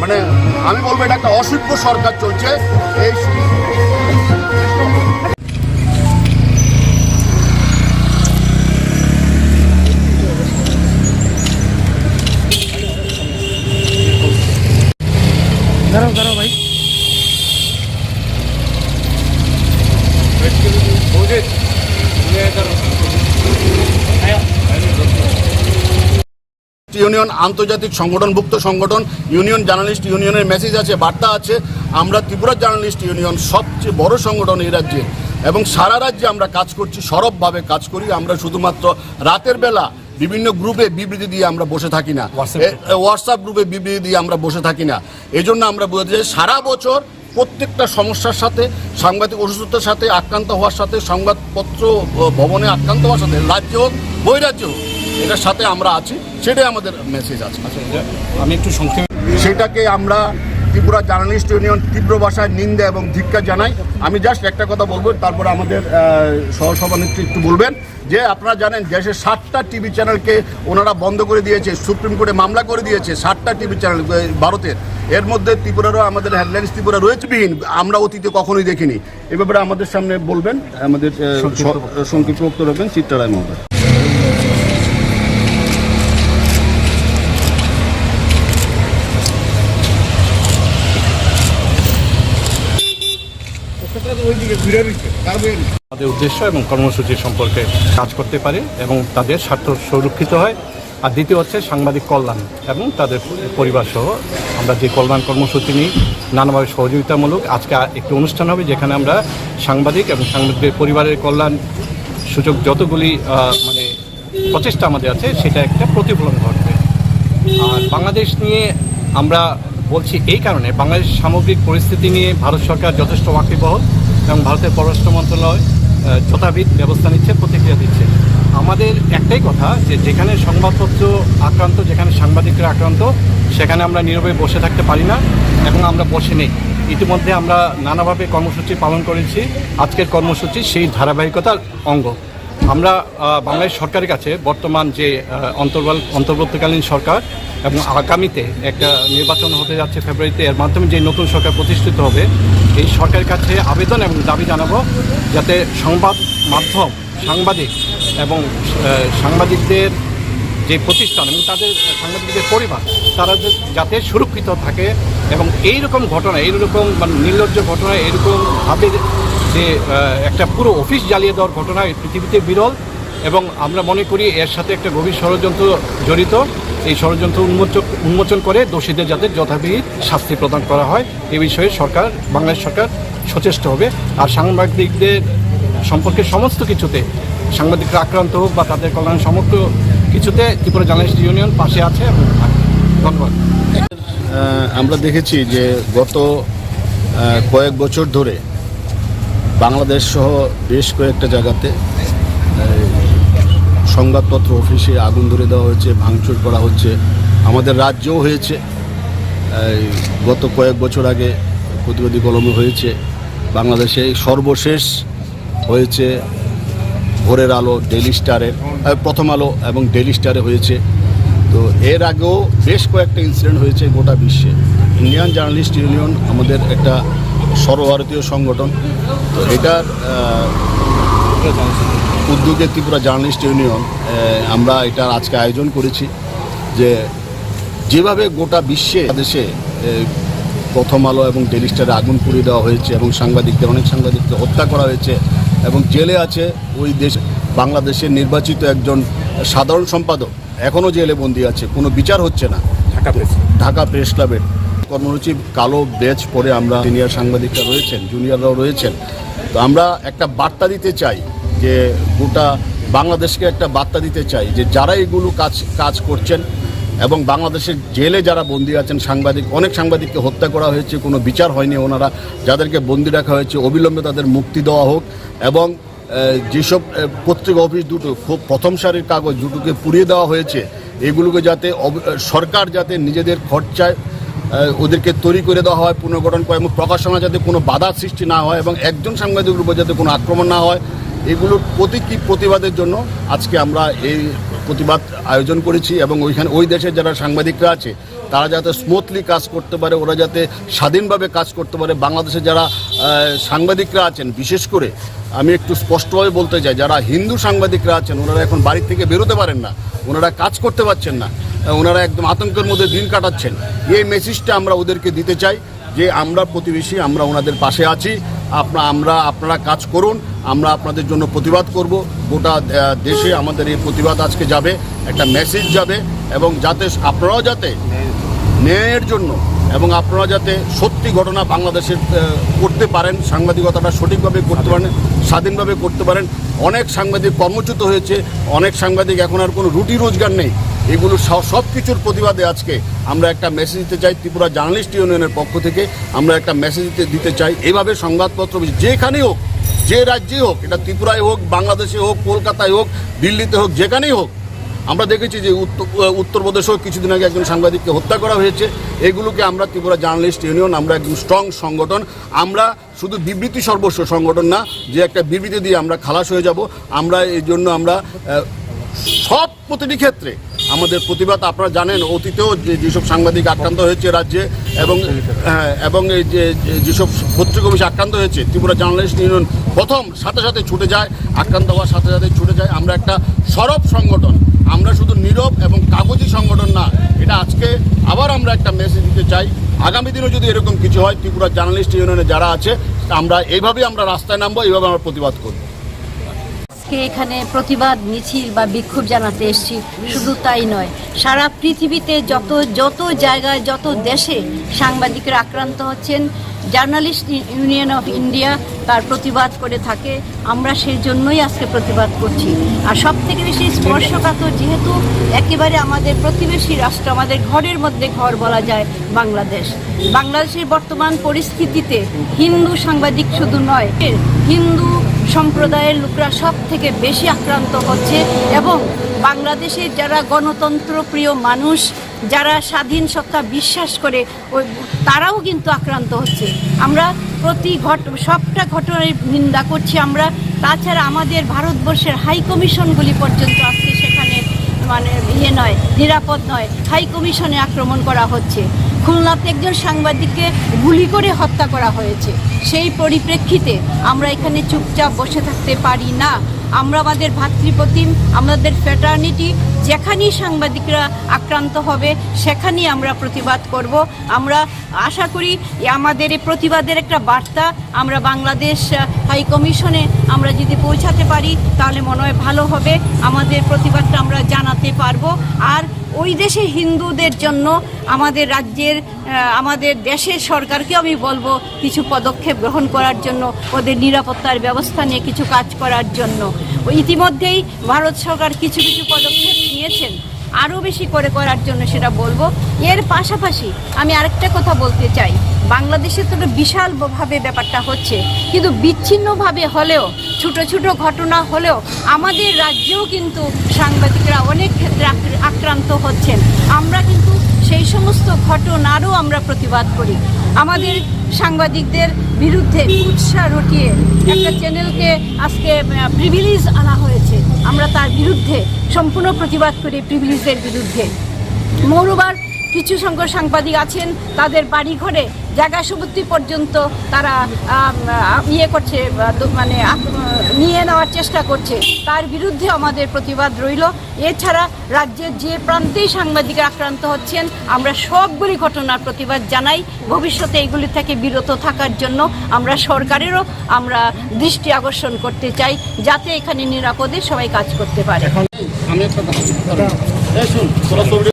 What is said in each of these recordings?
মানে আমি বলব এটা একটা অসভ্য সরকার চলছে। এই দাঁড়াও দাঁড়াও। ইউনিয়ন আন্তর্জাতিক সংগঠনভুক্ত সংগঠন ইউনিয়ন জার্নালিস্ট ইউনিয়নের মেসেজ আছে বার্তা আছে। আমরা ত্রিপুরা জার্নালিস্ট ইউনিয়ন সবচেয়ে বড় সংগঠন এই রাজ্যে এবং সারা রাজ্যে আমরা কাজ করছি সরবভাবে কাজ করি। আমরা শুধুমাত্র রাতের বেলা বিভিন্ন গ্রুপে বিবৃতি দিয়ে আমরা বসে থাকি না। হোয়াটসঅ্যাপ গ্রুপে বিবৃতি দিয়ে আমরা বসে থাকি না। এই জন্য আমরা বলতে চাই সারা বছর প্রত্যেকটা সমস্যার সাথে সাংবাদিক অসুস্থতার সাথে আক্রান্ত হওয়ার সাথে সংবাদপত্র ভবনে আক্রান্ত হওয়ার সাথে রাজ্য হোক বৈরাজ্য হোক এটার সাথে আমরা আছি সেটাই আমাদের মেসেজ আছে। আমি একটু সংক্ষেপে সেটাকে আমরা ত্রিপুরা জার্নালিস্ট ইউনিয়ন তীব্র ভাষায় নিন্দা এবং ধিক্কার জানাই। আমি জাস্ট একটা কথা বলব তারপরে আমাদের সহসভানেত্রী একটু বলবেন যে আপনারা জানেন দেশের ষাটটা টিভি চ্যানেলকে ওনারা বন্ধ করে দিয়েছে সুপ্রিম কোর্টে মামলা করে দিয়েছে ষাটটা টিভি চ্যানেল ভারতের। এর মধ্যে ত্রিপুরারও আমাদের হেডলাইন্স ত্রিপুরা রয়েছে বিহীন আমরা অতীতে কখনোই দেখিনি। এ ব্যাপারে আমাদের সামনে বলবেন আমাদের সংক্ষিপ্ত বক্তব্য। রাখবেন চিত্রারায় মহোদয়। তাদের উদ্দেশ্য এবং কর্মসূচি সম্পর্কে কাজ করতে পারে এবং তাদের স্বার্থ সুরক্ষিত হয়। আর দ্বিতীয় হচ্ছে সাংবাদিক কল্যাণ এবং তাদের পরিবার সহ। আমরা যে কল্যাণ কর্মসূচি নিই, নানাভাবে সহযোগিতামূলক। আজকে একটি অনুষ্ঠান হবে যেখানে আমরা সাংবাদিক এবং সাংবাদিকদের পরিবারের কল্যাণ সূচক যতগুলি মানে প্রচেষ্টা আমাদের আছে, সেটা একটা প্রতিফলন ঘটবে। আর বাংলাদেশ নিয়ে আমরা বলছি এই কারণে, বাংলাদেশ সামগ্রিক পরিস্থিতি নিয়ে ভারত সরকার যথেষ্ট ওয়াকিবহল। এবং ভারতের পররাষ্ট্র মন্ত্রণালয় যথাবিদ ব্যবস্থা নিচ্ছে, প্রতিক্রিয়া দিচ্ছে। আমাদের একটাই কথা যে যেখানে সংবাদপত্র আক্রান্ত, যেখানে সাংবাদিকরা আক্রান্ত, সেখানে আমরা নীরবে বসে থাকতে পারি না এবং আমরা বসে নেই। ইতিমধ্যে আমরা নানাভাবে কর্মসূচি পালন করেছি। আজকের কর্মসূচি সেই ধারাবাহিকতার অঙ্গ। আমরা বাংলাদেশ সরকারের কাছে বর্তমান যে অন্তর্বল, অন্তর্বর্তীকালীন সরকার এবং আগামীতে একটা নির্বাচন হতে যাচ্ছে ফেব্রুয়ারিতে, এর মাধ্যমে যে নতুন সরকার প্রতিষ্ঠিত হবে, এই সরকারের কাছে আবেদন এবং দাবি জানাব যাতে সংবাদ মাধ্যম, সাংবাদিক এবং সাংবাদিকদের যে প্রতিষ্ঠান এবং তাদের সাংবাদিকদের পরিবার, তারা যাতে সুরক্ষিত থাকে এবং এই রকম ঘটনা, এইরকম মানে নির্লজ্জ ঘটনা এরকমভাবে যে একটা পুরো অফিস জ্বালিয়ে দেওয়ার ঘটনা পৃথিবীতে বিরল এবং আমরা মনে করি এর সাথে একটা গভীর ষড়যন্ত্র জড়িত। এই ষড়যন্ত্র উন্মোচন উন্মোচন করে দোষীদের যাতে যথাবিহিত শাস্তি প্রদান করা হয়। এ বিষয়ে সরকার, বাংলাদেশ সরকার সচেষ্ট হবে। আর সাংবাদিকদের সম্পর্কে সমস্ত কিছুতে, সাংবাদিকরা আক্রান্ত হোক বা তাদের কল্যাণ সমগ্র কিছুতে ত্রিপুরা জার্নালিস্ট ইউনিয়ন পাশে আছে এবং ধন্যবাদ। আমরা দেখেছি যে গত কয়েক বছর ধরে বাংলাদেশ সহ বেশ কয়েকটা জায়গাতে সংবাদপত্র অফিসে আগুন ধরে দেওয়া হয়েছে, ভাঙচুর করা হচ্ছে। আমাদের রাজ্যও হয়েছে। গত কয়েক বছর আগে প্রতিবাদী কলমে হয়েছে। বাংলাদেশে সর্বশেষ হয়েছে ভোরের আলো ডেলি স্টারের প্রথম আলো এবং ডেলি স্টারে হয়েছে। তো এর আগেও বেশ কয়েকটা ইনসিডেন্ট হয়েছে গোটা বিশ্বে। ইন্ডিয়ান জার্নালিস্ট ইউনিয়ন আমাদের একটা সর্বভারতীয় সংগঠন। তো এটার উদ্যোগে ত্রিপুরা জার্নালিস্ট ইউনিয়ন আমরা এটার আজকে আয়োজন করেছি যে যেভাবে গোটা বিশ্বে দেশে প্রথম আলো এবং ডেলি স্টারে আগুন পুড়িয়ে দেওয়া হয়েছে এবং সাংবাদিকদের অনেক সাংবাদিককে হত্যা করা হয়েছে এবং জেলে আছে ওই দেশ বাংলাদেশের নির্বাচিত একজন সাধারণ সম্পাদক। এখনও জেলে বন্দী আছে কোনো বিচার হচ্ছে না। ঢাকা প্রেস ঢাকা প্রেস ক্লাবের কর্মসূচি, কালো ব্যাচ পরে আমরা সিনিয়র সাংবাদিকরা রয়েছেন, জুনিয়ররাও রয়েছেন। তো আমরা একটা বার্তা দিতে চাই যে গোটা বাংলাদেশকে একটা বার্তা দিতে চাই যে যারা এগুলো কাজ কাজ করছেন এবং বাংলাদেশের জেলে যারা বন্দী আছেন, সাংবাদিক, অনেক সাংবাদিককে হত্যা করা হয়েছে, কোনো বিচার হয়নি ওনারা, যাদেরকে বন্দি রাখা হয়েছে, অবিলম্বে তাদের মুক্তি দেওয়া হোক এবং যেসব পত্রিকা অফিস দুটো, খুব প্রথম সারির কাগজ দুটোকে পুড়িয়ে দেওয়া হয়েছে, এগুলোকে যাতে সরকার যাতে নিজেদের খরচায় ওদেরকে তৈরি করে দেওয়া হয়, পুনর্গঠন করে, এবং প্রকাশনা যাতে কোনো বাধা সৃষ্টি না হয় এবং একজন সাংবাদিকের উপর যাতে কোনো আক্রমণ না হয়। এগুলোর প্রতীকী প্রতিবাদের জন্য আজকে আমরা এই প্রতিবাদ আয়োজন করেছি এবং ওইখানে ওই দেশের যারা সাংবাদিকরা আছে তারা যাতে স্মুথলি কাজ করতে পারে, ওরা যাতে স্বাধীনভাবে কাজ করতে পারে। বাংলাদেশে যারা সাংবাদিকরা আছেন, বিশেষ করে আমি একটু স্পষ্টভাবে বলতে চাই, যারা হিন্দু সাংবাদিকরা আছেন, ওনারা এখন বাড়ি থেকে বেরোতে পারেন না। ওনারা কাজ করতে পারছেন না। ওনারা একদম আতঙ্কের মধ্যে দিন কাটাচ্ছেন। এই মেসেজটা আমরা ওদেরকে দিতে চাই যে, আমরা প্রতিবেশী, আমরা ওনাদের পাশে আছি। আপনা, আমরা, আপনারা কাজ করুন, আমরা আপনাদের জন্য প্রতিবাদ করব। গোটা দেশে আমাদের এই প্রতিবাদ আজকে যাবে, একটা মেসেজ যাবে এবং যাতে আপনারাও যাতে ন্যায়ের জন্য এবং আপনারা যাতে সত্যি ঘটনা বাংলাদেশের করতে পারেন, সাংবাদিকতাটা সঠিকভাবে করতে পারেন, স্বাধীনভাবে করতে পারেন। অনেক সাংবাদিক কর্মচ্যুত হয়েছে, অনেক সাংবাদিক এখন আর কোনো রুটি রোজগার নেই। এগুলো সব কিছুর প্রতিবাদে আজকে আমরা একটা মেসেজ দিতে চাই ত্রিপুরা জার্নালিস্ট ইউনিয়নের পক্ষ থেকে। আমরা একটা মেসেজ দিতে চাই। এভাবে সংবাদপত্র যেখানেই হোক, যে রাজ্যে হোক, এটা ত্রিপুরায় হোক, বাংলাদেশে হোক, কলকাতায় হোক, দিল্লিতে হোক, যেখানেই হোক আমরা দেখেছি যে উত্তর উত্তরপ্রদেশেও কিছুদিন আগে একজন সাংবাদিককে হত্যা করা হয়েছে। এগুলোকে আমরা ত্রিপুরা জার্নালিস্ট ইউনিয়ন, আমরা একজন স্ট্রং সংগঠন। আমরা শুধু বিবৃতি সর্বস্ব সংগঠন না, যে একটা বিবৃতি দিয়ে আমরা খালাস হয়ে যাব। আমরা এই জন্য আমরা সব প্রতিটি ক্ষেত্রে আমাদের প্রতিবাদ আপনারা জানেন অতীতেও যেসব সাংবাদিক আক্রান্ত হয়েছে রাজ্যে এবং হ্যাঁ, এবং এই যে যে- যেসব পত্রিকা অফিসে আক্রান্ত হয়েছে ত্রিপুরা জার্নালিস্ট ইউনিয়ন প্রথম সাথে সাথে ছুটে যায় আক্রান্ত হওয়ার সাথে সাথে ছুটে যায়। আমরা একটা সরব সংগঠন আমরা শুধু নীরব এবং কাগজি সংগঠন না এটা আজকে আবার আমরা একটা মেসেজ দিতে চাই। আগামী দিনেও যদি এরকম কিছু হয় ত্রিপুরা জার্নালিস্ট ইউনিয়নে যারা আছে আমরা এইভাবেই আমরা রাস্তায় নামবো এইভাবে আমরা প্রতিবাদ করব। আজকে এখানে প্রতিবাদ, মিছিল বা বিক্ষোভ জানাতে এসেছি। শুধু তাই নয়, সারা পৃথিবীতে যত যত জায়গায়, যত দেশে সাংবাদিকরা আক্রান্ত হচ্ছেন, জার্নালিস্ট ইউনিয়ন অফ ইন্ডিয়া তার প্রতিবাদ করে থাকে। আমরা সেই জন্যই আজকে প্রতিবাদ করছি। আর সব থেকে বেশি স্পর্শকাতর যেহেতু একেবারে আমাদের প্রতিবেশী রাষ্ট্র, আমাদের ঘরের মধ্যে ঘর বলা যায় বাংলাদেশ। বাংলাদেশের বর্তমান পরিস্থিতিতে হিন্দু সাংবাদিক শুধু নয়, হিন্দু সম্প্রদায়ের লোকরা সব থেকে বেশি আক্রান্ত হচ্ছে এবং বাংলাদেশের যারা গণতন্ত্র প্রিয় মানুষ, যারা স্বাধীন সত্তা বিশ্বাস করে, ওই তারাও কিন্তু আক্রান্ত হচ্ছে। আমরা প্রতি ঘট, সবটা ঘটনার নিন্দা করছি আমরা। তাছাড়া আমাদের ভারতবর্ষের হাই কমিশনগুলি পর্যন্ত আজকে সেখানে মানে ইয়ে নয়, নিরাপদ নয়, হাই কমিশনে আক্রমণ করা হচ্ছে। খুলনাতে একজন সাংবাদিককে গুলি করে হত্যা করা হয়েছে। সেই পরিপ্রেক্ষিতে আমরা এখানে চুপচাপ বসে থাকতে পারি না। আমরা আমাদের ভাতৃপ্রতিম, আমাদের ফ্যাটার্নিটি যেখানেই সাংবাদিকরা আক্রান্ত হবে, সেখানেই আমরা প্রতিবাদ করব। আমরা আশা করি আমাদের এই প্রতিবাদের একটা বার্তা, আমরা বাংলাদেশ হাই কমিশনে আমরা যদি পৌঁছাতে পারি, তাহলে মনে হয় ভালো হবে। আমাদের প্রতিবাদটা আমরা জানাতে পারব। আর ওই দেশে হিন্দুদের জন্য আমাদের রাজ্যের আমাদের দেশের সরকারকে আমি বলব কিছু পদক্ষেপ গ্রহণ করার জন্য, ওদের নিরাপত্তার ব্যবস্থা নিয়ে কিছু কাজ করার জন্য। ইতিমধ্যেই ভারত সরকার কিছু কিছু পদক্ষেপ নিয়েছেন। আরও বেশি করে করার জন্য সেটা বলব। এর পাশাপাশি আমি আরেকটা কথা বলতে চাই। বাংলাদেশে তো বিশালভাবে ব্যাপারটা হচ্ছে। কিন্তু বিচ্ছিন্নভাবে হলেও, ছোট ছোট ঘটনা হলেও আমাদের রাজ্যেও কিন্তু সাংবাদিকরা অনেক ক্ষেত্রে আক্র- আক্রান্ত হচ্ছেন। আমরা কিন্তু সেই সমস্ত ঘটনারও আমরা প্রতিবাদ করি। আমাদের সাংবাদিকদের বিরুদ্ধে উৎসাহ রটিয়ে একটা চ্যানেলকে আজকে প্রিভিলেজ আনা হয়েছে। আমরা তার বিরুদ্ধে সম্পূর্ণ প্রতিবাদ করি প্রিভিলেজের বিরুদ্ধে। মৌরবার কিছু সংখ্যক সাংবাদিক আছেন, তাদের বাড়ি ঘরে জায়গা সম্পত্তি পর্যন্ত তারা ইয়ে করছে মানে নিয়ে নেওয়ার চেষ্টা করছে। তার বিরুদ্ধে আমাদের প্রতিবাদ রইল। এছাড়া রাজ্যের যে প্রান্তেই সাংবাদিক আক্রান্ত হচ্ছেন, আমরা সবগুলি ঘটনার প্রতিবাদ জানাই। ভবিষ্যতে এগুলি থেকে বিরত থাকার জন্য আমরা সরকারেরও আমরা দৃষ্টি আকর্ষণ করতে চাই, যাতে এখানে নিরাপদে সবাই কাজ করতে পারে। আমি একটা কথা বলি। এই শুন, তোরা ছবিটা-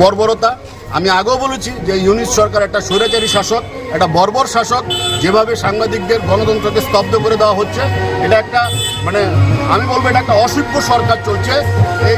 বর্বরতা। আমি আগেও বলেছি যে ইউনিট সরকার একটা স্বৈরাচারী শাসক, একটা বর্বর শাসক, যেভাবে সাংবাদিকদের গণতন্ত্রকে স্তব্ধ করে দেওয়া হচ্ছে, এটা একটা মানে আমি বলব এটা একটা অসভ্য সরকার চলছে। এই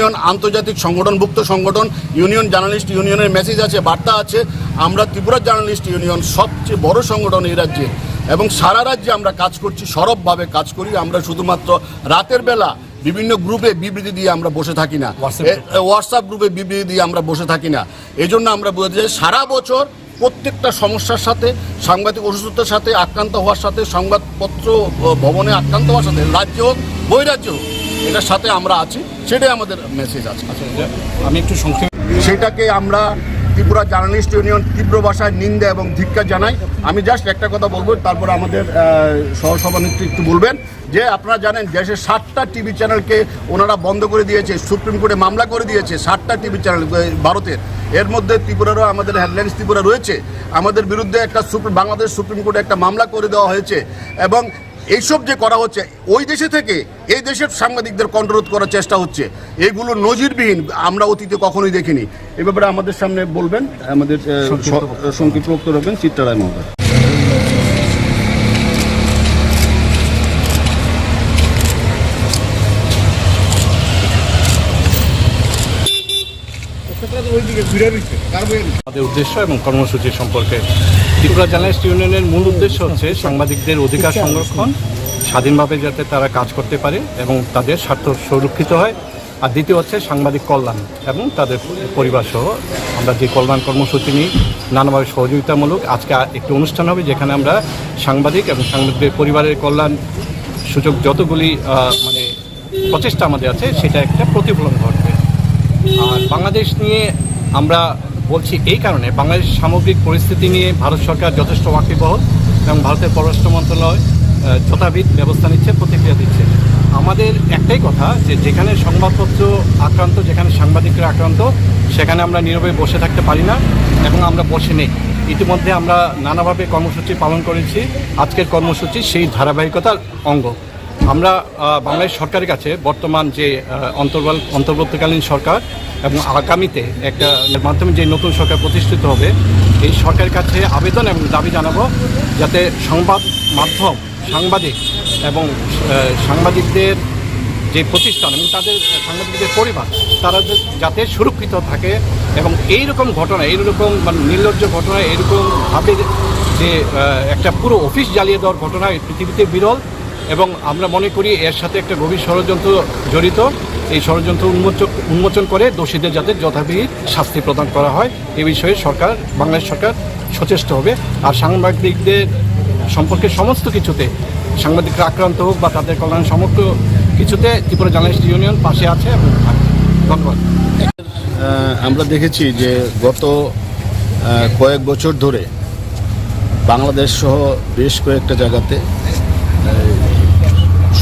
ইউনিয়ন আন্তর্জাতিক সংগঠনভুক্ত সংগঠন ইউনিয়ন জার্নালিস্ট ইউনিয়নের মেসেজ আছে বার্তা আছে। আমরা ত্রিপুরা জার্নালিস্ট ইউনিয়ন সবচেয়ে বড় সংগঠন এই রাজ্যে এবং সারা রাজ্যে আমরা কাজ করছি সরবভাবে কাজ করি। আমরা শুধুমাত্র রাতের বেলা বিভিন্ন গ্রুপে বিবৃতি দিয়ে আমরা বসে থাকি না। হোয়াটসঅ্যাপ গ্রুপে বিবৃতি দিয়ে আমরা বসে থাকি না। এই জন্য আমরা বলছি চাই সারা বছর প্রত্যেকটা সমস্যার সাথে সাংবাদিক অসুস্থতার সাথে আক্রান্ত হওয়ার সাথে সংবাদপত্র ভবনে আক্রান্ত হওয়ার সাথে রাজ্য হোক বহিরাজ্য হোক এটার সাথে আমরা আছি সেটাই আমাদের মেসেজ আছে। আচ্ছা আমি একটু সংক্ষেপে সেটাকে আমরা ত্রিপুরা জার্নালিস্ট ইউনিয়ন তীব্র ভাষায় নিন্দা এবং ধিক্ষা জানাই। আমি জাস্ট একটা কথা বলব তারপর আমাদের সহসভানেত্রী একটু বলবেন যে আপনারা জানেন দেশের ষাটটা টিভি চ্যানেলকে ওনারা বন্ধ করে দিয়েছে সুপ্রিম কোর্টে মামলা করে দিয়েছে ষাটটা টিভি চ্যানেল ভারতের এর মধ্যে ত্রিপুরারও আমাদের হেডলাইন্স ত্রিপুরা রয়েছে। আমাদের বিরুদ্ধে একটা সুপ্রিম বাংলাদেশ সুপ্রিম কোর্টে একটা মামলা করে দেওয়া হয়েছে এবং এইসব যে করা হচ্ছে ওই দেশে থেকে এই দেশের সাংবাদিকদের কন্ট্রোল করার চেষ্টা হচ্ছে। এগুলো নজিরবিহীন আমরা অতীতে কখনোই দেখিনি। এ ব্যাপারে আমাদের সামনে বলবেন আমাদের সংক্ষিপ্ত বক্তব্য। রাখবেন চিত্রারায় মহোদয়। আমাদের উদ্দেশ্য এবং কর্মসূচি সম্পর্কে ত্রিপুরা জার্নালিস্ট ইউনিয়নের মূল উদ্দেশ্য হচ্ছে সাংবাদিকদের অধিকার সংরক্ষণ স্বাধীনভাবে যাতে তারা কাজ করতে পারে এবং তাদের স্বার্থ সুরক্ষিত হয়। আর দ্বিতীয় হচ্ছে সাংবাদিক কল্যাণ এবং তাদের পরিবার সহ। আমরা যে কল্যাণ কর্মসূচি নিই নানাভাবে সহযোগিতামূলক। আজকে একটি অনুষ্ঠান হবে যেখানে আমরা সাংবাদিক এবং সাংবাদিকদের পরিবারের কল্যাণ সূচক যতগুলি মানে প্রচেষ্টা আমাদের আছে সেটা একটা প্রতিফলন ঘটবে। আর বাংলাদেশ নিয়ে আমরা বলছি এই কারণে বাংলাদেশের সামগ্রিক পরিস্থিতি নিয়ে ভারত সরকার যথেষ্ট ওয়াকিবহল এবং ভারতের পররাষ্ট্র মন্ত্রণালয় যথাবিধ ব্যবস্থা নিচ্ছে, প্রতিক্রিয়া দিচ্ছে। আমাদের একটাই কথা যে যেখানে সংবাদপত্র আক্রান্ত, যেখানে সাংবাদিকরা আক্রান্ত, সেখানে আমরা নীরবে বসে থাকতে পারি না এবং আমরা বসে নেই। ইতিমধ্যে আমরা নানাভাবে কর্মসূচি পালন করেছি। আজকের কর্মসূচি সেই ধারাবাহিকতার অঙ্গ। আমরা বাংলাদেশ সরকারের কাছে বর্তমান যে অন্তর্বল, অন্তর্বর্তীকালীন সরকার এবং আগামীতে একটা মাধ্যমে যে নতুন সরকার প্রতিষ্ঠিত হবে, এই সরকারের কাছে আবেদন এবং দাবি জানাব যাতে সংবাদ মাধ্যম, সাংবাদিক এবং সাংবাদিকদের যে প্রতিষ্ঠান এবং তাদের, সাংবাদিকদের পরিবার, তারা যাতে সুরক্ষিত থাকে এবং এই রকম ঘটনা, এইরকম মানে নির্লজ্জ ঘটনা এরকমভাবে যে একটা পুরো অফিস জ্বালিয়ে দেওয়ার ঘটনা পৃথিবীতে বিরল। এবং আমরা মনে করি এর সাথে একটা গভীর ষড়যন্ত্র জড়িত। এই ষড়যন্ত্র উন্মোচন উন্মোচন করে দোষীদের যাতে যথাবিহিত শাস্তি প্রদান করা হয়। এ বিষয়ে সরকার, বাংলাদেশ সরকার সচেষ্ট হবে। আর সাংবাদিকদের সম্পর্কে সমস্ত কিছুতে, সাংবাদিকরা আক্রান্ত হোক বা তাদের কল্যাণ সমস্ত কিছুতে ত্রিপুরা জার্নালিস্ট ইউনিয়ন পাশে আছে এবং ধন্যবাদ। আমরা দেখেছি যে গত কয়েক বছর ধরে বাংলাদেশ সহ বেশ কয়েকটা জায়গাতে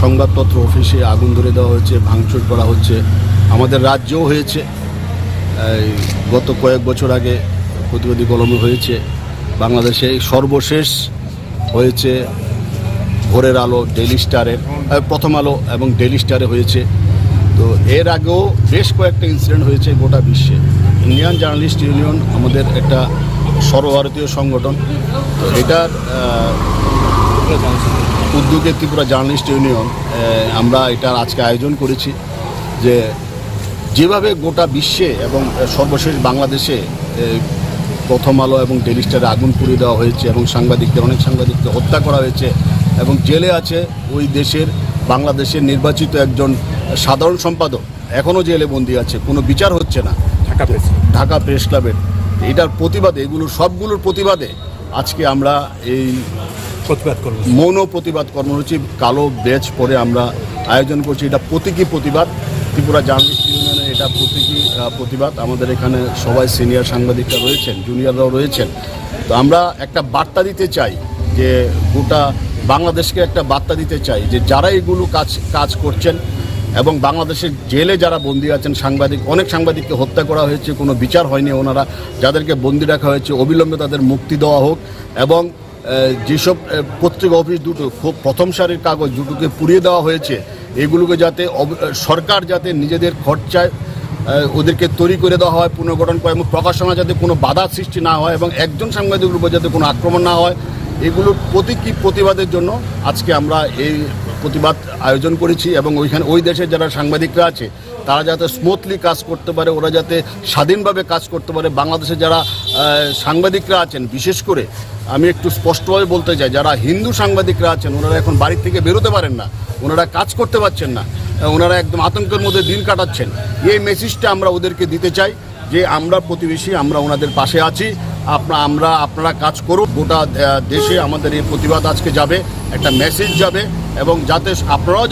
সংবাদপত্র অফিসে আগুন ধরে দেওয়া হয়েছে, ভাঙচুর করা হচ্ছে। আমাদের রাজ্যও হয়েছে। গত কয়েক বছর আগে প্রতিবাদী কলমে হয়েছে। বাংলাদেশে সর্বশেষ হয়েছে ভোরের আলো ডেইলি স্টারের প্রথম আলো এবং ডেইলি স্টারে হয়েছে। তো এর আগেও বেশ কয়েকটা ইনসিডেন্ট হয়েছে গোটা বিশ্বে। ইন্ডিয়ান জার্নালিস্ট ইউনিয়ন আমাদের একটা সর্বভারতীয় সংগঠন। তো এটার উদ্যোগে ত্রিপুরা জার্নালিস্ট ইউনিয়ন আমরা এটার আজকে আয়োজন করেছি যে যেভাবে গোটা বিশ্বে এবং সর্বশেষ বাংলাদেশে প্রথম আলো এবং ডেলি স্টারে আগুন পুড়িয়ে দেওয়া হয়েছে এবং সাংবাদিকদের অনেক সাংবাদিককে হত্যা করা হয়েছে এবং জেলে আছে ওই দেশের বাংলাদেশের নির্বাচিত একজন সাধারণ সম্পাদক। এখনও জেলে বন্দি আছে কোনো বিচার হচ্ছে না। ঢাকা প্রেস ঢাকা প্রেস ক্লাবের। এটার প্রতিবাদে এগুলো সবগুলোর প্রতিবাদে আজকে আমরা এই প্রতিবাদ মৌন প্রতিবাদ কর্মসূচি, কালো ব্যাচ পরে আমরা আয়োজন করছি। এটা প্রতীকী প্রতিবাদ। ত্রিপুরা জার্নালিস্ট ইউনিয়নের এটা প্রতীকী প্রতিবাদ। আমাদের এখানে সবাই সিনিয়র সাংবাদিকরা রয়েছেন, জুনিয়ররাও রয়েছেন। তো আমরা একটা বার্তা দিতে চাই যে গোটা বাংলাদেশকে একটা বার্তা দিতে চাই যে যারা এগুলো কাজ কাজ করছেন এবং বাংলাদেশের জেলে যারা বন্দী আছেন, সাংবাদিক, অনেক সাংবাদিককে হত্যা করা হয়েছে, কোনো বিচার হয়নি ওনারা। যাদেরকে বন্দি রাখা হয়েছে, অবিলম্বে তাদের মুক্তি দেওয়া হোক এবং যেসব পত্রিকা অফিস দুটো প্রথম সারির কাগজ দুটোকে পুড়িয়ে দেওয়া হয়েছে, এগুলোকে যাতে সরকার যাতে নিজেদের খরচায় ওদেরকে তৈরি করে দেওয়া হয়, পুনর্গঠন করে এবং প্রকাশনা যাতে কোনো বাধা সৃষ্টি না হয় এবং একজন সাংবাদিকের উপর যাতে কোনো আক্রমণ না হয়, এগুলোর প্রতীকী প্রতিবাদের জন্য আজকে আমরা এই প্রতিবাদ আয়োজন করেছি এবং ওইখানে ওই দেশে যারা সাংবাদিকরা আছে, তারা যাতে স্মুথলি কাজ করতে পারে, ওরা যাতে স্বাধীনভাবে কাজ করতে পারে। বাংলাদেশে যারা সাংবাদিকরা আছেন, বিশেষ করে আমি একটু স্পষ্টভাবে বলতে চাই, যারা হিন্দু সাংবাদিকরা আছেন, ওনারা এখন বাড়ির থেকে বেরোতে পারেন না, ওনারা কাজ করতে পারছেন না, ওনারা একদম আতঙ্কের মধ্যে দিন কাটাচ্ছেন। এই মেসেজটা আমরা ওদেরকে দিতে চাই যে, আমরা প্রতিবেশী, আমরা ওনাদের পাশে আছি আপনার আমরা আপনারা কাজ করুন। গোটা দেশে আমাদের এই প্রতিবাদ আজকে যাবে, একটা মেসেজ যাবে, এবং যাতে আপনারাও